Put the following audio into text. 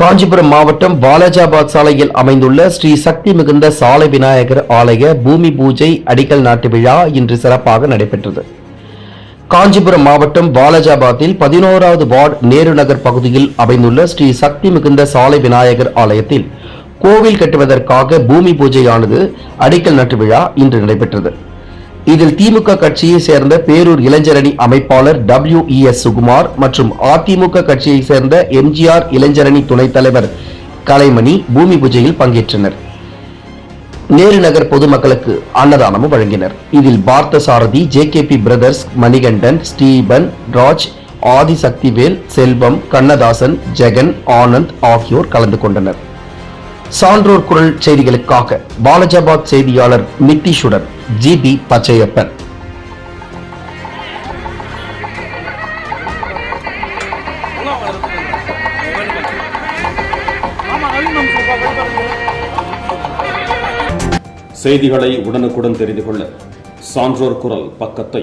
காஞ்சிபுரம் மாவட்டம் வாலாஜாபாத் சாலையில் அமைந்துள்ள ஸ்ரீ சக்தி மிகுந்த சாலை விநாயகர் ஆலய பூமி பூஜை அடிக்கல் நாட்டு விழா இன்று சிறப்பாக நடைபெற்றது. காஞ்சிபுரம் மாவட்டம் வாலாஜாபாத்தில் பதினோராவது வார்டு நேரு நகர் பகுதியில் அமைந்துள்ள ஸ்ரீ சக்தி மிகுந்த சாலை விநாயகர் ஆலயத்தில் கோவில் கட்டுவதற்காக பூமி பூஜையானது அடிக்கல் நாட்டு விழா இன்று நடைபெற்றது. இதில் திமுக கட்சியை சேர்ந்த பேரூர் இளைஞரணி அமைப்பாளர் டபிள்யூ எஸ் சுகுமார் மற்றும் அதிமுக கட்சியை சேர்ந்த எம்ஜிஆர் இளைஞரணி துணைத் தலைவர் கலைமணி பூமி பூஜையில் பங்கேற்றனர். நேரு நகர் பொதுமக்களுக்கு அன்னதானமும் வழங்கினர். இதில் Parthasarathy JKP brothers Manikandan Stephen Raj Adhisakthivel Selvam Kannadasan Jagan Anand ஆகியோர் கலந்து கொண்டனர். சான்றோர் குரல் செய்திகளுக்காக பாலஜாபாத் செய்தியாளர் நித்திஷுடன் ஜி பி பச்சையப்பன். செய்திகளை உடனுக்குடன் தெரிந்து கொள்ள சான்றோர் குரல் பக்கத்தை